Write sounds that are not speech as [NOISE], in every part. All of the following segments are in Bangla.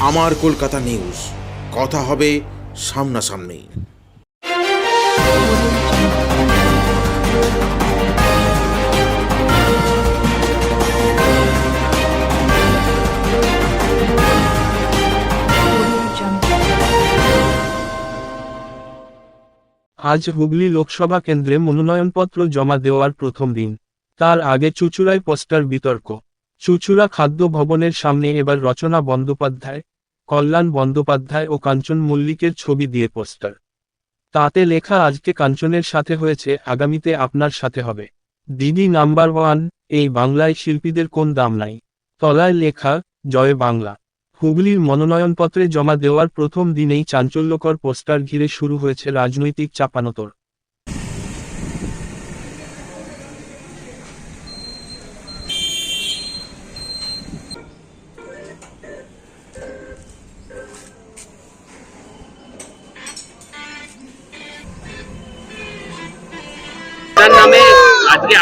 আমার কলকাতা নিউজ। কথা হবে সামনাসামনি। আজ হুগলি লোকসভা কেন্দ্রে মনোনয়নপত্র জমা দেওয়ার প্রথম দিন। তার আগে চুচুড়ায় পোস্টার বিতর্ক। চুচুড়া খাদ্য ভবনের সামনে এবার রচনা বন্দ্যোপাধ্যায়, কল্যাণ বন্দ্যোপাধ্যায় ও কাঞ্চন মল্লিকের ছবি দিয়ে পোস্টার। তাতে লেখা, আজকে কাঞ্চনের সাথে হয়েছে, আগামীতে আপনার সাথে হবে। দিদি নাম্বার ওয়ান, এই বাংলায় শিল্পীদের কোন দাম নাই। তলায় লেখা, জয় বাংলা। হুগলির মনোনয়নপত্রে জমা দেওয়ার প্রথম দিনেই চাঞ্চল্যকর পোস্টার ঘিরে শুরু হয়েছে রাজনৈতিক চাপানোতর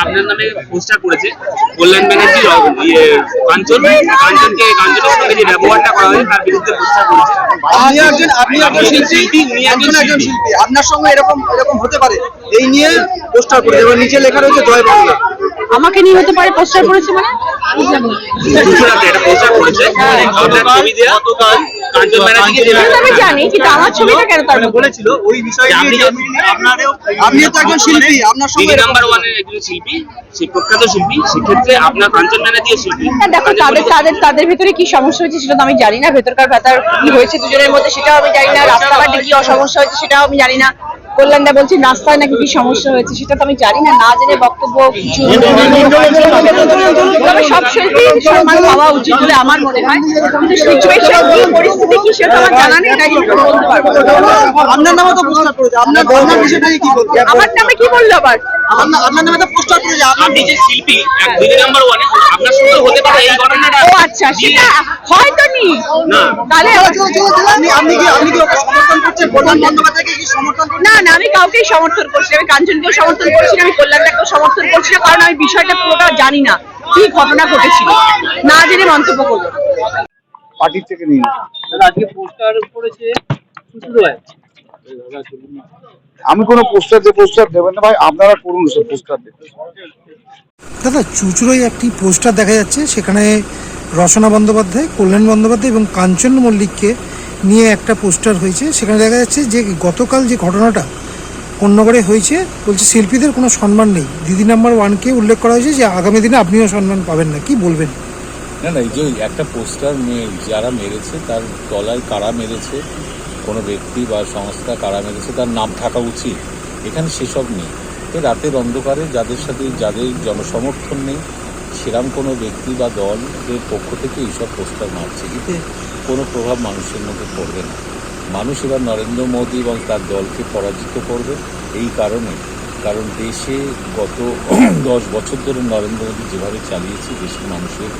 আপনার নামে পোস্টার করেছে কল্যাণ ব্যানার্জি ইয়ে কাঞ্চন। কাঞ্চনকে কাঞ্চনের সঙ্গে যে ব্যবহারটা করা হয়েছে তার বিরুদ্ধে পোস্টার করেছে। আপনি একজন আপনি একজন শিল্পী? উনি একজন শিল্পী। আপনার সঙ্গে এরকম এরকম হতে পারে? এই নিয়ে পোস্টার করে এবার নিচে লেখা রয়েছে জয় বাংলা। আমাকে নিয়ে হতে পারে পোস্টার করেছে মানে? না পোস্টার করেছে। আপনার ছবি দেওয়া কাঞ্চন ব্যানার্জিকে সেটা তো আমি জানি কিন্তু আমার ছবিটা কেন তার বলেছিল ওই বিষয়ে আপনি আপনি তো একজন শিল্পী আপনার সঙ্গে নাম্বার একজন শিল্পী প্রখ্যাত শিল্পী সেক্ষেত্রে আপনার কাঞ্চন ব্যানার্জি শিল্পী। দেখো তাদের তাদের তাদের ভিতরে কি সমস্যা হয়েছে সেটা তো আমি জানি না ভেতরকার ভেতর কি হয়েছে দুজনের মধ্যে সেটাও আমি জানি না রাস্তাঘাটে কি অসমস্যা হয়েছে সেটাও আমি জানি না। কল্যাণদা বলছি রাস্তায় নাকি কি সমস্যা হয়েছে সেটা তো আমি জানি না না জেনে বক্তব্য কিছু তবে সব শিল্পী সম্মান পাওয়া উচিত বলে আমার মনে হয়। কিন্তু সিচুয়েশন কি পরিস্থিতি কি সেটা আমার জানা নেই তাই বলতে পারব আপনার তো করেছে আপনার নামে কি বলল আবার আপনার আপনার নামে তো পোস্টার করেছে আপনি আপনি শিল্পী এক দিদি নাম্বার ওয়ানে আপনার সঙ্গে হতে পারে এই ঘটনাটা। ও আচ্ছা সেটা হয়তো নি। না। তাহলে আপনি আপনি কি আপনি কি সমর্থন করছেন কল্যাণ বন্দ্যোপাধ্যায়কে কি সমর্থন করছেন না না আমি কাউকেই সমর্থন করছি। আমি কাঞ্চনকেও সমর্থন করছি না আমি কল্যাণটাকেও সমর্থন করছি না কারণ আমি বিষয়টা পুরোটা জানি না কি ঘটনা ঘটেছিল। না জেনে মন্তব্য করব। পার্টির থেকে নিয়ে আজকে পোস্টার করেছে আমি কোনো পোস্টার দিয়ে পোস্টার দেবেন না ভাই আপনারা করুন সব পোস্টার দিয়ে দাদা চুচুড়োয় একটি পোস্টার দেখা যাচ্ছে সেখানে রচনা বন্দ্যোপাধ্যায় কল্যাণ বন্দ্যোপাধ্যায় এবং কাঞ্চন মল্লিককে নিয়ে একটা পোস্টার হয়েছে। সেখানে দেখা যাচ্ছে যে গতকাল যে ঘটনাটা কোন্নগরে হয়েছে বলছে শিল্পীদের কোনো সম্মান নেই। দিদি নাম্বার ওয়ানকে উল্লেখ করা হয়েছে যে আগামী দিনে আপনিও সম্মান পাবেন না। কি বলবেন? না না এই যে একটা পোস্টার যারা মেরেছে তার গলায় কারা মেরেছে কোনো ব্যক্তি বা সংস্থা, কারা মেরেছে তার নাম থাকা উচিত। এখানে সেসব নেই। এই রাতের অন্ধকারে যাদের সাথে যাদের জনসমর্থন নেই, সেরাম কোনো ব্যক্তি বা দলের পক্ষ থেকে এইসব প্রস্তাব মারছে। এতে কোনো প্রভাব মানুষের মধ্যে পড়বে না। মানুষ এবার নরেন্দ্র মোদী এবং তার দলকে পরাজিত করবে এই কারণে। কারণ দেশে গত [CLEARS THROAT] দশ বছর ধরে নরেন্দ্র মোদী যেভাবে চালিয়েছে, দেশের মানুষের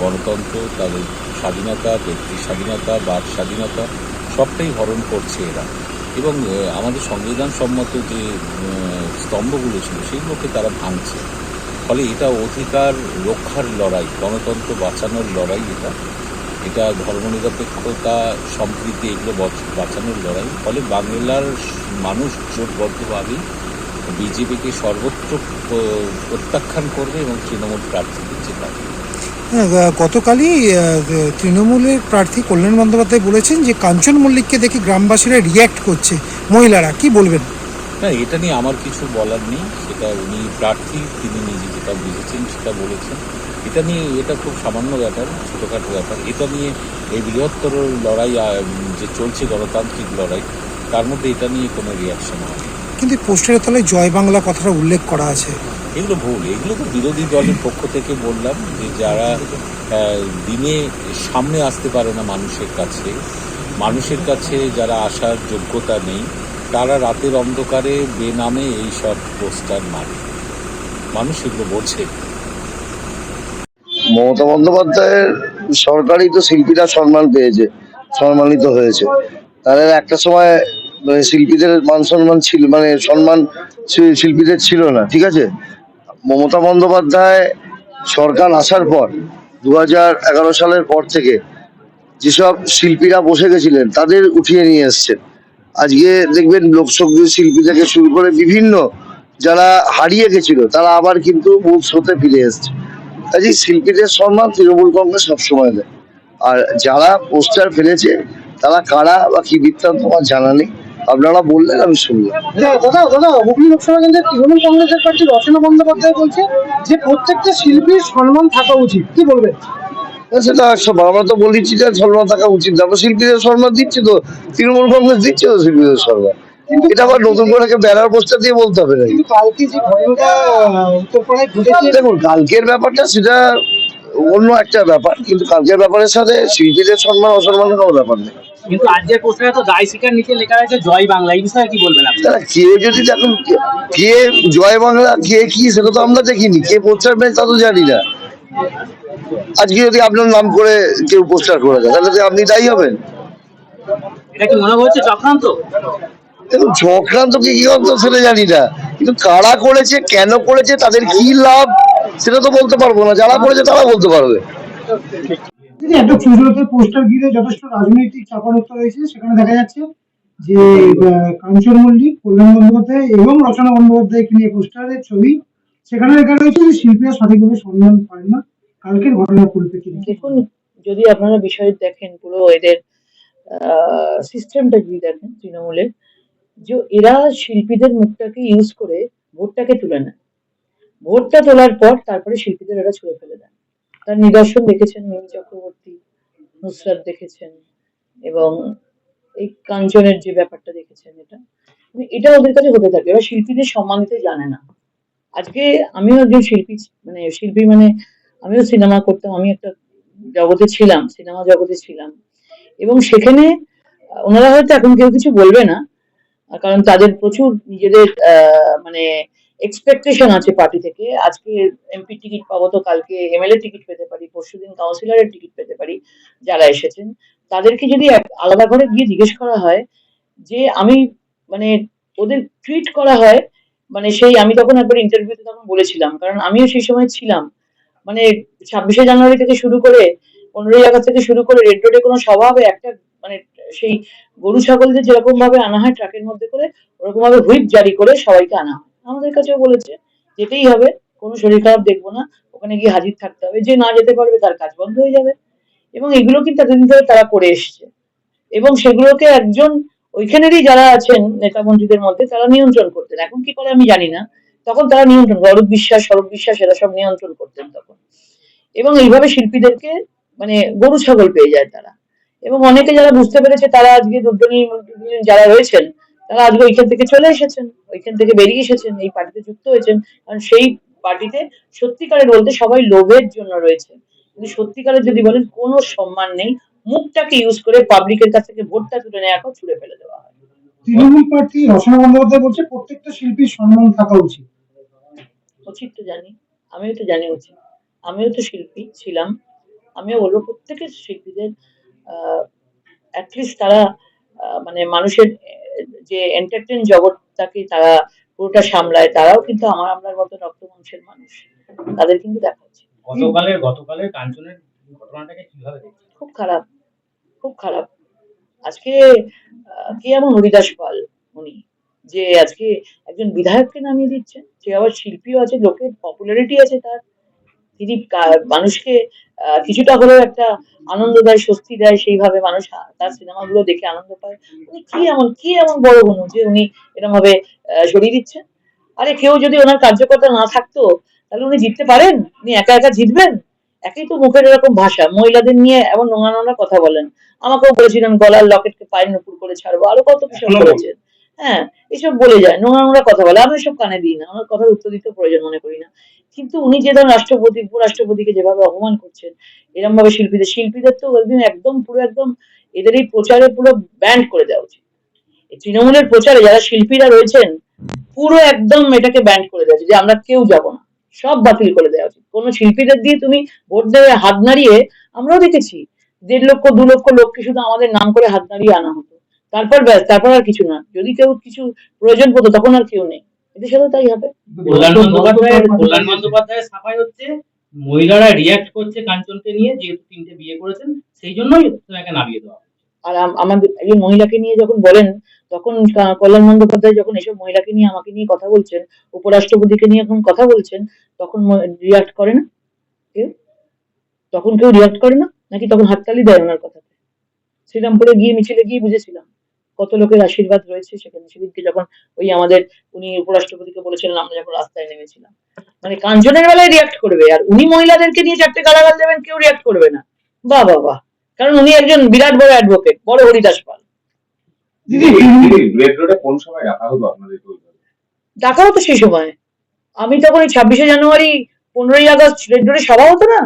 গণতন্ত্র, তাদের স্বাধীনতা ব্যক্তি স্বাধীনতা, বাক স্বাধীনতা সবটাই হরণ করছে এরা। এবং আমাদের সংবিধান সম্মত যে স্তম্ভগুলো ছিল, সেইগুলোকে তারা ভাঙছে। ফলে এটা অধিকার রক্ষার লড়াই, গণতন্ত্র বাঁচানোর লড়াই এটা। এটা ধর্মনিরপেক্ষতা, সম্প্রীতি, এগুলো বাঁচানোর লড়াই। ফলে বাংলার মানুষ জোটবদ্ধভাবেই বিজেপিকে সর্বত্র প্রত্যাখ্যান করবে এবং তৃণমূল প্রার্থীকে জেতাবে। গতকালই তৃণমূলের প্রার্থী কল্যাণ বন্দ্যোপাধ্যায় বলেছেন যে কাঞ্চন মল্লিককে দেখে গ্রামবাসীরা রিয়্যাক্ট করছে। মহিলারা, কি বলবেন? না, এটা নিয়ে আমার কিছু বলার নেই। সেটা উনি প্রার্থী, তিনি নিজে যেটা বুঝেছেন, সেটা বলেছেন। এটা নিয়ে এটা খুব সামান্য ব্যাপার, ছোটোখাটো ব্যাপার। এটা নিয়ে এই বৃহত্তর লড়াই যে চলছে গণতান্ত্রিক লড়াই, তার মধ্যে এটা নিয়ে কোনো রিয়াকশন হয় কিন্তু পোস্টারের তলায় জয় বাংলা কথাটা উল্লেখ করা আছে। এগুলো ভুল। এগুলো তো বিরোধী দলের পক্ষ থেকে বললাম যে যারা আহ, দিনে সামনে আসতে পারে না মানুষের কাছে মানুষের কাছে যারা আসার যোগ্যতা নেই তারা রাতের অন্ধকারে বেনামে এই সব পোস্টার মারে। মানুষ এগুলো বলছে। মমতা বন্দ্যোপাধ্যায়ের সরকারই তো শিল্পীরা সম্মান পেয়েছে সম্মানিত হয়েছে। তাদের একটা সময় মানে শিল্পীদের মান সম্মান ছিল মানে সম্মান শিল্পীদের ছিল না, ঠিক আছে? মমতা বন্দ্যোপাধ্যায় সরকার আসার পর দু হাজার এগারো সালের পর থেকে যেসব শিল্পীরা বসে গেছিলেন, তাদের উঠিয়ে নিয়ে এসছেন। আজকে দেখবেন লোকসঙ্গীত শিল্পী থেকে শুরু করে বিভিন্ন যারা হারিয়ে গেছিল, তারা আবার কিন্তু মূল স্রোতে ফিরে এসছে। কাজে শিল্পীদের সম্মান তৃণমূল কংগ্রেস সবসময় দেয়। আর যারা পোস্টার ফেলেছে, তারা কারা বা কি বৃত্তান্ত আমার জানা নেই। আপনারা বললেন আমি শুনলাম। দাদা দাদা হুগলি লোকসভা কেন্দ্রে তৃণমূল কংগ্রেসের প্রার্থী রচনা বন্দ্যোপাধ্যায় বলছে যে প্রত্যেকটা শিল্পীর সম্মান থাকা উচিত। কি বলবেন? সেটা আমরা তো বলেছি যে সম্মান থাকা উচিত আমরা শিল্পীদের সম্মান দিচ্ছি তো। তৃণমূল কংগ্রেস দিচ্ছে তো শিল্পীদের সম্মান। এটা আবার নতুন করে ব্যানার পোস্টার দিয়ে বলতে হবে নাকি? দেখুন কালকের ব্যাপারটা সেটা অন্য একটা ব্যাপার কিন্তু কালকের ব্যাপারের সাথে শিল্পীদের সম্মান অসম্মানের কোনো ব্যাপার নেই। কিন্তু আজকের পোস্টারে তো দায় স্বীকার নিচে লেখা আছে জয় বাংলা এই বিষয়ে কি বলবেন আপনি? কে যদি দেখুন কে জয় বাংলা কে কি সেটা তো আমরা দেখিনি। কে পোস্টার পেয়েছে তা তো জানি না। আজকে যদি আপনার নাম করে কেউ পোস্টার করে দেয় তাহলে আপনি দায়ী হবেন। এটা কি মনে হচ্ছে চক্রান্ত? দেখুন চক্রান্ত কি কি অর্থ সেটা জানি না। কিন্তু কারা করেছে কেন করেছে তাদের কি লাভ সেটা তো বলতে পারব না। যারা করেছে তারা বলতে পারবে। একটা চুজরতে পোস্টার ঘিরে যথেষ্ট রাজনৈতিক চাপানোত্তর রয়েছে সেখানে দেখা যাচ্ছে যে কাঞ্চন মল্লিক কল্যাণ বন্দ্যোপাধ্যায় এবং রচনা বন্দ্যোপাধ্যায়কে নিয়ে পোস্টারের ছবি, সেখানে লেখা রয়েছে যে শিল্পীরা সঠিকভাবে সম্মান পায় না। কালকের ঘটনার পরিপ্রেক্ষিতে। দেখুন, যদি আপনারা বিষয় দেখেন, পুরো এদের সিস্টেমটা যদি দেখেন তৃণমূলের, যে এরা শিল্পীদের মুখটাকে ইউজ করে ভোটটাকে তুলে নেয়। ভোটটা তোলার পর তারপরে শিল্পীদের এরা ছুঁড়ে ফেলে দেয়। তার নিদর্শন দেখেছেন মিমি চক্রবর্তী, নুসরাত দেখেছেন এবং এই কাঞ্চনের যে ব্যাপারটা দেখেছেন এটা মানে এটা ওদের কাছে হতে থাকে। এরা শিল্পীদের সম্মান দিতে জানে না। আজকে আমিও একজন শিল্পী মানে শিল্পী মানে আমিও সিনেমা করতাম, আমি একটা জগতে ছিলাম, সিনেমা জগতে ছিলাম। এবং সেখানে ওনারা হয়তো এখন কেউ কিছু বলবে না, কারণ তাদের প্রচুর নিজেদের মানে এক্সপেকটেশন আছে পার্টি থেকে। আজকে এমপি টিকিট পাবো তো কালকে এমএলএ টিকিট পেতে পারি, পরশুদিন কাউন্সিলরের টিকিট পেতে পারি যারা এসেছেন। তাদেরকে যদি আলাদা করে গিয়ে জিজ্ঞেস করা হয় যে আমি মানে ওদের ট্রিট করা হয় মানে সেই আমি তখন একবার ইন্টারভিউতে তখন বলেছিলাম, কারণ আমিও সেই সময় ছিলাম। মানে ছাব্বিশে জানুয়ারি থেকে শুরু করে পনেরোই আগস্ট থেকে শুরু করে রেড রোডে কোনো সভা হবে একটা মানে সেই গরু ছাগলদের যেরকম ভাবে আনা হয় ট্রাকের মধ্যে করে ওরকম ভাবে হুইপ জারি করে সবাইকে আনা হয়। আমাদের কাছেও বলেছে, যেতেই হবে, কোনো শরীর খারাপ দেখব না, ওখানে গিয়ে হাজির থাকতে হবে, যে না যেতে পারবে তার কাজ বন্ধ হয়ে যাবে। এবং এগুলো কিন্তু এতদিন ধরে তারা করে এসছে। এবং সেগুলোকে একজন, ওইখানেরই যারা আছেন নেতা মন্ত্রীদের মধ্যে, তারা নিয়ন্ত্রণ করতেন। এখন কি করে আমি জানি না। তখন তারা নিয়ন্ত্রণ অরূপ বিশ্বাস সৌরভ বিশ্বাস, এরা সব নিয়ন্ত্রণ করতেন তখন। এবং এইভাবে শিল্পীদেরকে মানে গরু, ছাগল পেয়ে যায় তারা। এবং অনেকে যারা বুঝতে পেরেছে, তারা আজকে দুর্দনী যারা রয়েছেন তারা আজকে ওইখান থেকে চলে এসেছেন ওইখান থেকে বেরিয়ে এসেছেন এই পার্টিতে যুক্ত হয়েছেন। কারণ সেই পার্টিতে সত্যিকারের বলতে সবাই লোভের জন্য রয়েছে। কিন্তু সত্যিকারের যদি বলেন কোনো সম্মান নেই। মুখটাকে ইউজ করে পাবলিকের কাছ থেকে ভোটটা তুলে নেওয়ার পর ছুড়ে ফেলে দেওয়া হয়। তৃণমূল প্রার্থী রচনা বন্দ্যোপাধ্যায় বলছে প্রত্যেকটা শিল্পীর সম্মান থাকা উচিত। উচিত তো জানি। আমিও তো জানি উচিত। আমিও তো শিল্পী ছিলাম। আমিও বলব প্রত্যেকের শিল্পীদের অ্যাটলিস্ট তারা মানে মানুষের যে এন্টারটেন জগৎটাকে তারা পুরোটা সামলায় তারাও কিন্তু আমার আপনার মতো রক্ত মাংসের মানুষ। তাদের কিন্তু দেখা গতকালের গতকালের কাঞ্চনের ঘটনাটাকে কীভাবে খুব খারাপ খুব খারাপ। আজকে কে এমন হরিদাস পাল উনি যে আজকে একজন বিধায়ককে নামিয়ে দিচ্ছেন? সে আবার শিল্পীও আছে লোকের পপুলারিটি আছে তার। তিনি মানুষকে কিছুটা হলেও একটা আনন্দ দেয় স্বস্তি দেয় সেইভাবে মানুষ তার সিনেমাগুলো দেখে আনন্দ পায়। উনি কি এমন কি এমন বড় গুণ যে উনি এরকম ভাবে সরিয়ে দিচ্ছেন? আরে কেউ যদি ওনার কার্যকর্তা না থাকতো তাহলে উনি জিততে পারেন? উনি একা একা জিতবেন? একই তো মুখের এরকম ভাষা। মহিলাদের নিয়ে এমন নোংরা নোংরা কথা বলেন। আমাকেও বলেছিলেন গলার লকেটকে পায়ের নুপুর করে ছাড়বো। আরও কত কিছু বলেছেন। হ্যাঁ এসব বলে যায় নোংরা নোংরা কথা বলে। আমি এসব কানে দিই না। আমার কথার উত্তর দিতে প্রয়োজন মনে করি না। কিন্তু উনি যে ধরুন রাষ্ট্রপতি, উপরাষ্ট্রপতিকে যেভাবে অপমান করছেন এরকম ভাবে শিল্পীদের শিল্পীদের তো একদিন একদম পুরো একদম এদের এই প্রচারে পুরো ব্যান্ড করে দেওয়া উচিত। তৃণমূলের প্রচারে যারা শিল্পীরা রয়েছেন, পুরো একদম এটাকে ব্যান্ড করে দেওয়া যে আমরা কেউ যাব না। সব বাতিল করে দেওয়া উচিত। কোনো শিল্পীদের দিয়ে তুমি ভোট দেবে হাত নাড়িয়ে, আমরাও দেখেছি, দেড় লক্ষ, দু লক্ষ লোককে শুধু আমাদের নাম করে হাত নাড়িয়ে আনা হতো। তারপর ব্যাস, তারপর আর কিছু না। যদি কেউ কিছু প্রয়োজন পড়তো, তখন আর কেউ নেই। এদের সাথে তাই হবে। কল্যাণ বন্দ্যোপাধ্যায়ের সাফাই হচ্ছে মহিলারা রিয়াক্ট করছে কাঞ্চনকে নিয়ে যেহেতু তিনটে বিয়ে করেছেন সেই জন্যই তাকে নামিয়ে দেওয়া আর আমাদের একজন মহিলাকে নিয়ে যখন বলেন তখন কল্যাণ বন্দ্যোপাধ্যায় যখন এসব মহিলাকে নিয়ে আমাকে নিয়ে কথা বলছেন উপরাষ্ট্রপতিকে নিয়ে যখন কথা বলছেন তখন রিয়াক্ট করে না? কেউ? তখন কেউ রিয়াক্ট করে না? নাকি তখন হাততালি দেয় ওনার কথাতে? শ্রীরামপুরে গিয়ে মিছিলে গিয়ে বুঝেছিলাম। কত লোকের আশীর্বাদ রয়েছে সেখানে? সেদিনকে যখন ওই আমাদের উনি উপরাষ্ট্রপতিকে বলেছিলেন আমরা যখন রাস্তায় নেমেছিলাম। মানে কাঞ্চনের বেলায় রিয়াক্ট করবে আর উনি মহিলাদেরকে নিয়ে চারটে গালাগাল দেবেন কেউ রিয়াক্ট করবে না। বাহ বাহ বাহ। কারণ উনি একজন বিরাট বড় অ্যাডভোকেট বড় হরিদাস পাল। কোন সময় রাখা হলো আপনাদের ডাকা হতো সেই সময়। আমি তখন এই ছাব্বিশে জানুয়ারি পনেরোই আগস্ট রেড রোডে সভা হতো না?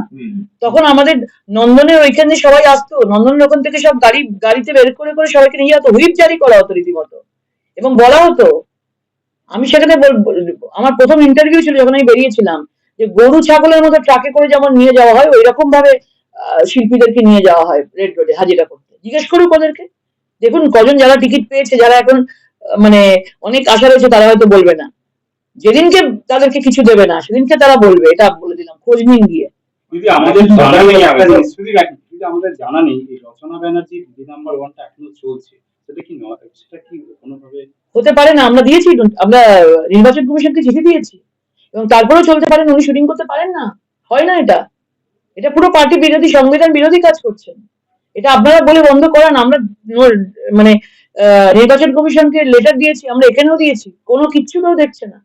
তখন আমাদের নন্দনের ওইখানে সবাই আসতো। নন্দনের ওখান থেকে সব গাড়ি গাড়িতে বের করে করে সবাইকে নিয়ে যেত। হুইপ জারি করা হতো রীতিমতো। এবং বলা হতো আমি সেখানে আমার প্রথম ইন্টারভিউ ছিল যখন আমি বেরিয়েছিলাম যে গরু ছাগলের মতো ট্রাকে করে যেমন নিয়ে যাওয়া হয় ওই রকম ভাবে আহ, শিল্পীদেরকে নিয়ে যাওয়া হয় রেড রোডে হাজিরা করতে। জিজ্ঞেস করুক ওদেরকে। দেখুন কজন যারা টিকিট পেয়েছে যারা এখন মানে অনেক আশা রয়েছে তারা হয়তো বলবে না। যেদিনকে তাদেরকে কিছু দেবে না সেদিনকে তারা বলবে এটা বলে দিলাম খোঁজ নিন গিয়ে। যদি আমাদের জানা নেই যদি আমাদের জানা নেই এই রচনা ব্যানার্জি দিদি নাম্বার ওয়ানটা এখনও চলছে সেটা কি নয়? সেটা কি কোনোভাবে হতে পারে না আমরা দিয়েছি আমরা নির্বাচন কমিশনকে চিঠি দিয়েছি এবং তারপরেও চলতে পারেন উনি শুটিং করতে পারেন না হয় না এটা। এটা পুরো পার্টি বিরোধী সংবিধান বিরোধী কাজ করছেন এটা আপনারা বলে বন্ধ করান আমরা মানে আহ, নির্বাচন কমিশনকে লেটার দিয়েছি আমরা এখানেও দিয়েছি কোনো কিচ্ছু কেউ দেখছে না।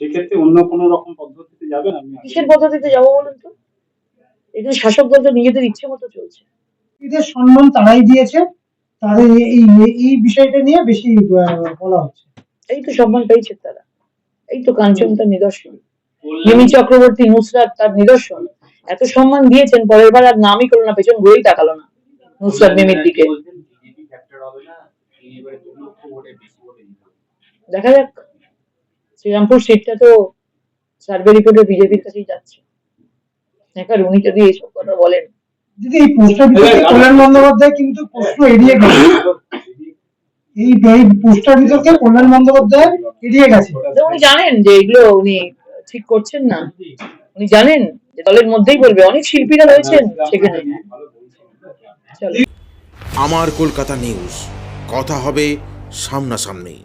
সেক্ষেত্রে অন্য কোনো রকম পদ্ধতিতে যাবেন আমি কিসের পদ্ধতিতে যাব বলুন তো? এগুলো শাসক দল তো নিজেদের ইচ্ছে মতো চলছে। এদের সম্মান তারাই দিয়েছে। তাদের এই এই বিষয়টা নিয়ে বেশি বলা হচ্ছে। এই তো সম্মান পেয়েছে তারা। এই তো কাঞ্চন তার নিদর্শন মিমি চক্রবর্তী নুসরাত তার নিদর্শন। এত সম্মান দিয়েছেন পরের বার আর নামই করল না পেছন ঘুরেই তাকালো না নুসরাত মিমির দিকে। দেখা যাক। শ্রীরামপুর সিটটা তো সার্ভে রিপোর্টে বিজেপির কাছেই যাচ্ছে। এবার উনি যদি এইসব কথা বলেন। দিদি এই কল্যাণ বন্দ্যোপাধ্যায় কিন্তু প্রশ্ন এড়িয়ে গেছে। এই এই পোস্টার বিতর্কে কল্যাণ বন্দ্যোপাধ্যায় এড়িয়ে গেছে। উনি জানেন যে এগুলো উনি ঠিক করছেন না। উনি জানেন যে দলের মধ্যেই বলবে। অনেক শিল্পীরা রয়েছেন সেখানে। আমার কলকাতা নিউজ কথা হবে সামনাসামনি।